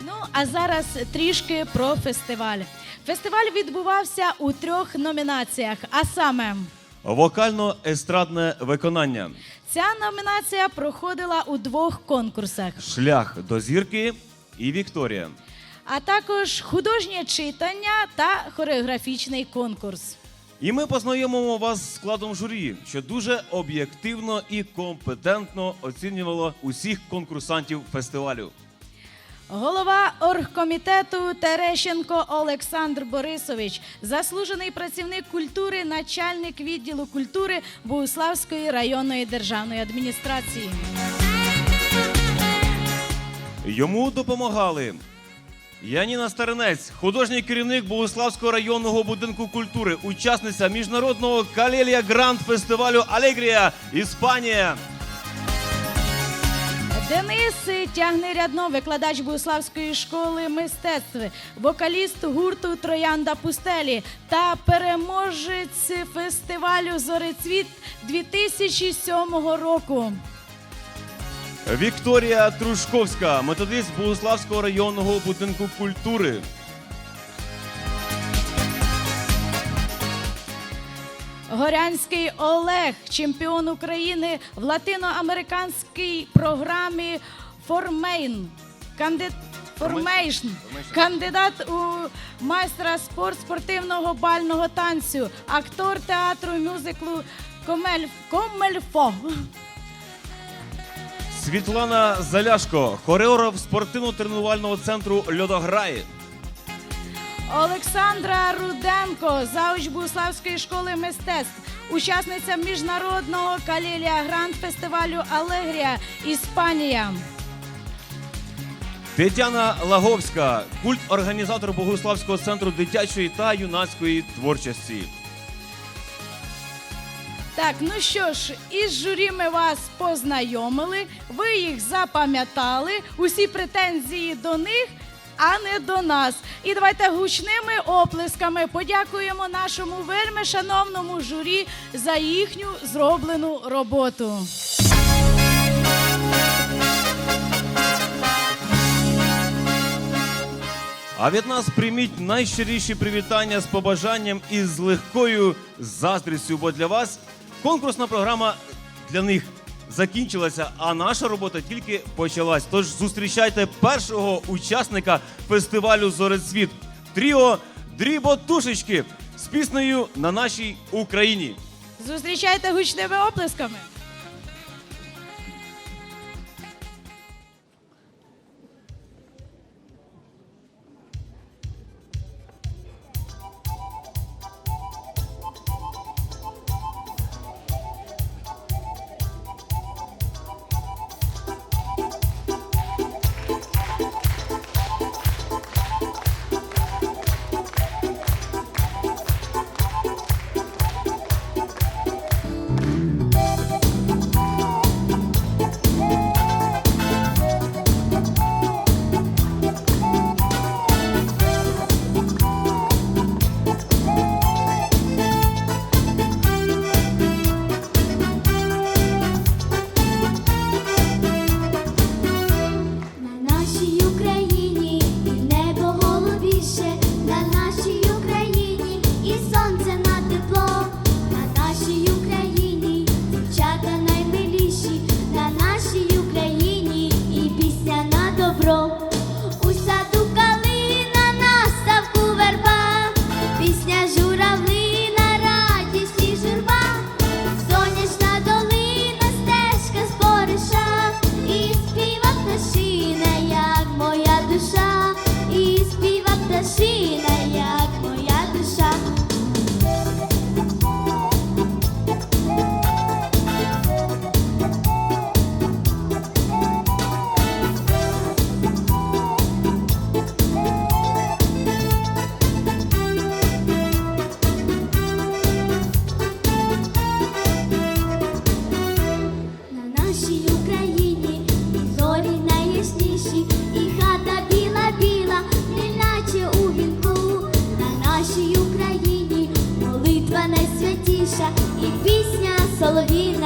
Ну а зараз трішки про фестиваль. Фестиваль відбувався у трьох номінаціях. А саме, Вокально-естрадне виконання. ця номінація проходила у двох конкурсах, Шлях до зірки і Вікторія. а також художнє читання та хореографічний конкурс. І ми познайомимо вас з складом журі, що дуже об'єктивно і компетентно оцінювало усіх конкурсантів фестивалю. Голова оргкомітету Терещенко Олександр Борисович, заслужений працівник культури, начальник відділу культури Богуславської районної державної адміністрації. Йому допомагали Яніна Старинець, художній керівник Богуславського районного будинку культури, учасниця міжнародного Калелія Гранд фестивалю Алегрія, Іспанія. Денис Тягнирядно, викладач Богуславської школи мистецтв, вокаліст гурту Троянда Пустелі та переможець фестивалю Зорецвіт 2007 року. Вікторія Трушковська, методист Богуславського районного будинку культури. Горянський Олег, чемпіон України в латиноамериканській програмі Формейн. Кандид... Формейшн. Кандидат у майстра спорт спортивного бального танцю, актор театру мюзиклу Комель... Комельфо. Світлана Заляшко, хореограф спортивно-тренувального центру Льодограї. Олександра Руденко, зауч Буславської школи мистецтв, учасниця міжнародного Калілія Гранд фестивалю Алегрія, Іспанія. Тетяна Лаговська, культ-організатор Богуславського центру дитячої та юнацької творчості. Так, ну що ж, із журі ми вас познайомили, ви їх запам'ятали, усі претензії до них, а не до нас. І давайте гучними оплесками подякуємо нашому вельми шановному журі за їхню зроблену роботу. А від нас прийміть найщиріші привітання з побажанням і з легкою заздрістю, бо для вас конкурсна програма для них закінчилася, а наша робота тільки почалась. Тож зустрічайте першого учасника фестивалю Зорецвіт Тріо Дріботушечки з піснею на нашій Україні. Зустрічайте гучними оплесками. голові